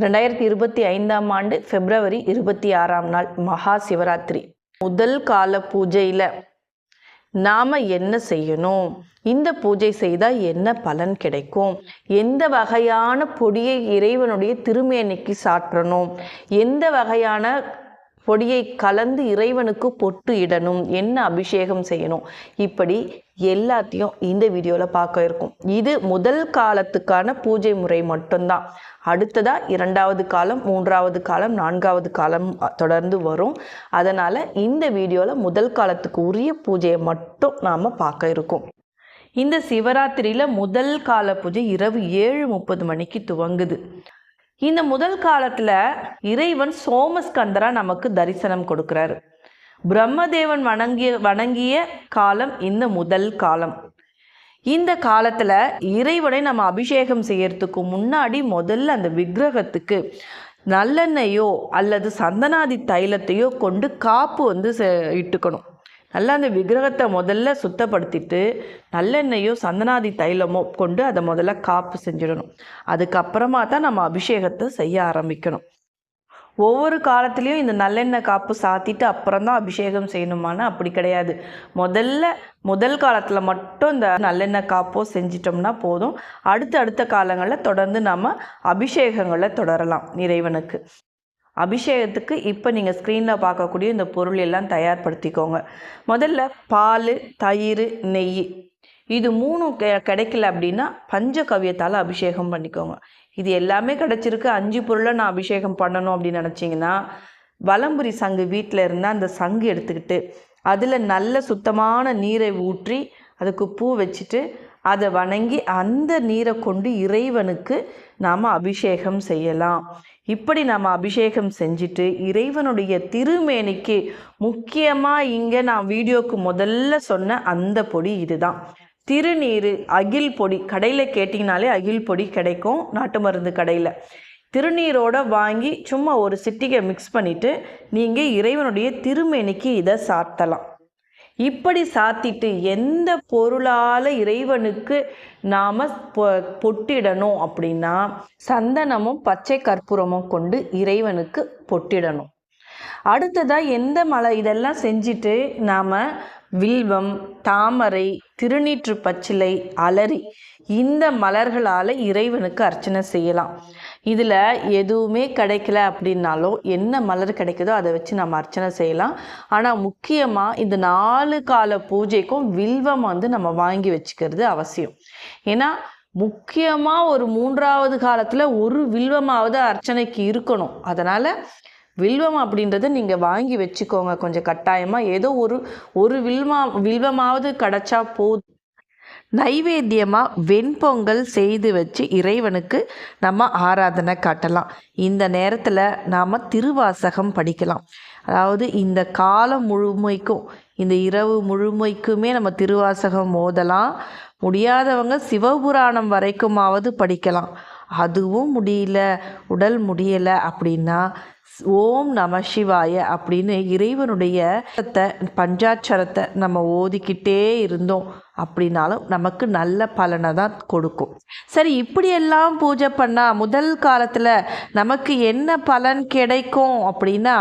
ரெண்டாயிரத்தி இருபத்தி ஐந்தாம் ஆண்டு பிப்ரவரி இருபத்தி ஆறாம் நாள் மகா சிவராத்திரி. முதல் கால பூஜையில் நாம் என்ன செய்யணும்? இந்த பூஜை செய்தால் என்ன பலன் கிடைக்கும்? எந்த வகையான பொடியை இறைவனுடைய திருமேனிக்கு சாற்றணும்? எந்த வகையான பொடியை கலந்து இறைவனுக்கு பொட்டு இடணும்? என்ன அபிஷேகம் செய்யணும்? இப்படி எல்லாத்தையும் இந்த வீடியோவில் பார்க்க இருக்கும். இது முதல் காலத்துக்கான பூஜை முறை மட்டும்தான். அடுத்ததாக இரண்டாவது காலம் மூன்றாவது காலம் நான்காவது காலம் தொடர்ந்து வரும். அதனால் இந்த வீடியோவில் முதல் காலத்துக்கு உரிய பூஜையை மட்டும் நாம் பார்க்க இருக்கோம். இந்த சிவராத்திரியில் முதல் கால பூஜை இரவு ஏழு முப்பது மணிக்கு துவங்குது. இந்த முதல் காலத்தில் இறைவன் சோமஸ்கந்தரா நமக்கு தரிசனம் கொடுக்குறாரு. பிரம்மதேவன் வணங்கிய வணங்கிய காலம் இந்த முதல் காலம். இந்த காலத்தில் இறைவனை நம்ம அபிஷேகம் செய்யறதுக்கு முன்னாடி முதல்ல அந்த விக்கிரகத்துக்கு நல்லெண்ணெயோ அல்லது சந்தனாதி தைலத்தையோ கொண்டு காப்பு வந்து இட்டுக்கணும். நல்லா அந்த விக்கிரகத்தை முதல்ல சுத்தப்படுத்திட்டு நல்லெண்ணெயோ சந்தனாதி தைலமோ கொண்டு அதை முதல்ல காப்பு செஞ்சிடணும். அதுக்கப்புறமா தான் நம்ம அபிஷேகத்தை செய்ய ஆரம்பிக்கணும். ஒவ்வொரு காலத்துலேயும் இந்த நல்லெண்ணெய் காப்பு சாத்திட்டு அப்புறம் தான் அபிஷேகம் செய்யணுமான்னு அப்படி கிடையாது. முதல்ல முதல் காலத்தில் மட்டும் இந்த நல்லெண்ணெய் காப்போ செஞ்சிட்டோம்னா போதும். அடுத்த அடுத்த காலங்களில் தொடர்ந்து நம்ம அபிஷேகங்களை தொடரலாம் இறைவனுக்கு. அபிஷேகத்துக்கு இப்போ நீங்கள் ஸ்க்ரீனில் பார்க்கக்கூடிய இந்த பொருள் எல்லாம் தயார்படுத்திக்கோங்க. முதல்ல பால் தயிர் நெய் இது மூணும் கெ கிடைக்கல அப்படின்னா பஞ்சகவியத்தால் அபிஷேகம் பண்ணிக்கோங்க. இது எல்லாமே கிடச்சிருக்கு. அஞ்சு பொருளை நான் அபிஷேகம் பண்ணணும் அப்படின்னு நினச்சிங்கன்னா வலம்புரி சங்கு வீட்டில் இருந்தால் அந்த சங்கு எடுத்துக்கிட்டு அதில் நல்ல சுத்தமான நீரை ஊற்றி அதுக்கு பூ வச்சுட்டு அதை வணங்கி அந்த நீரை கொண்டு இறைவனுக்கு நாம் அபிஷேகம் செய்யலாம். இப்படி நம்ம அபிஷேகம் செஞ்சுட்டு இறைவனுடைய திருமேனிக்கு முக்கியமாக இங்கே நான் வீடியோக்கு முதல்ல சொன்ன அந்த பொடி இதுதான். திருநீர் அகில் பொடி கடையில் கேட்டிங்கனாலே அகில் பொடி கிடைக்கும் நாட்டு மருந்து கடையில். திருநீரோட வாங்கி சும்மா ஒரு சிட்டிகை மிக்ஸ் பண்ணிவிட்டு நீங்கள் இறைவனுடைய திருமேனிக்கு இதை சாத்தலாம். இப்படி சாத்திட்டு எந்த பொருளால் இறைவனுக்கு நாம் பொட்டிடணும் அப்படின்னா சந்தனமும் பச்சை கற்பூரமும் கொண்டு இறைவனுக்கு பொட்டிடணும். அடுத்ததாக எந்த மலை இதெல்லாம் செஞ்சுட்டு நாம் வில்வம் தாமரை திருநீற்று பச்சிலை அலரி இந்த மலர்களால் இறைவனுக்கு அர்ச்சனை செய்யலாம். இதில் எதுவுமே கிடைக்கல அப்படின்னாலும் என்ன மலர் கிடைக்குதோ அதை வச்சு நம்ம அர்ச்சனை செய்யலாம். ஆனால் முக்கியமாக இந்த நாலு கால பூஜைக்கும் வில்வம் வந்து நம்ம வாங்கி வச்சுக்கிறது அவசியம். ஏன்னா முக்கியமாக ஒரு மூன்றாவது காலத்தில் ஒரு வில்வமாவது அர்ச்சனைக்கு இருக்கணும். அதனால் வில்வம் அப்படின்றத நீங்கள் வாங்கி வச்சுக்கோங்க. கொஞ்சம் கட்டாயமாக ஏதோ ஒரு ஒரு வில்வா வில்வமாவது கிடச்சா போதும். நைவேத்தியமாக வெண்பொங்கல் செய்து வச்சு இறைவனுக்கு நம்ம ஆராதனை காட்டலாம். இந்த நேரத்தில் நாம் திருவாசகம் படிக்கலாம். அதாவது இந்த காலம் முழுமைக்கும் இந்த இரவு முழுமைக்குமே நம்ம திருவாசகம் மோதலாம். முடியாதவங்க சிவபுராணம் வரைக்குமாவது படிக்கலாம். அதுவும் முடியல உடல் முடியலை அப்படின்னா ஓம் நம சிவாய அப்படின்னு இறைவனுடைய பஞ்சாட்சரத்தை நம்ம ஓதிக்கிட்டே இருந்தோம் அப்படின்னாலும் நமக்கு நல்ல பலனை தான் கொடுக்கும். சரி இப்படியெல்லாம் பூஜை பண்ணால் முதல் காலத்தில் நமக்கு என்ன பலன் கிடைக்கும் அப்படின்னா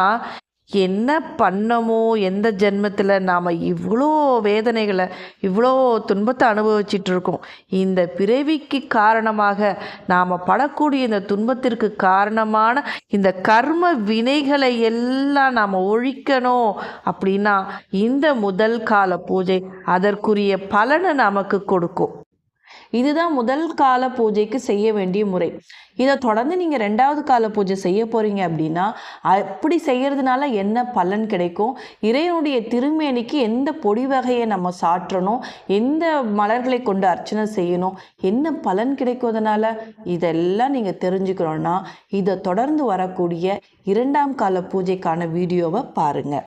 என்ன பண்ணமோ எந்த ஜென்மத்தில் நாம் இவ்வளோ வேதனைகளை இவ்வளோ துன்பத்தை அனுபவிச்சிட்டு இருக்கோம் இந்த பிறவிக்கு காரணமாக நாம் படக்கூடிய இந்த துன்பத்திற்கு காரணமான இந்த கர்ம வினைகளை எல்லாம் நாம் ஒழிக்கணும் அப்படின்னா இந்த முதல் கால பூஜை அதற்குரிய பலனை நமக்கு கொடுக்கும். இதுதான் முதல் கால பூஜைக்கு செய்ய வேண்டிய முறை. இதை தொடர்ந்து நீங்கள் ரெண்டாவது கால பூஜை செய்ய போகிறீங்க அப்படின்னா அப்படி செய்கிறதுனால என்ன பலன் கிடைக்கும்? இறைவனுடைய திருமேனிக்கு எந்த பொடி வகையை நம்ம சாற்றணும்? எந்த மலர்களை கொண்டு அர்ச்சனை செய்யணும்? என்ன பலன் கிடைக்குவதனால இதெல்லாம் நீங்கள் தெரிஞ்சுக்கணுன்னா இதை தொடர்ந்து வரக்கூடிய இரண்டாம் கால பூஜைக்கான வீடியோவை பாருங்கள்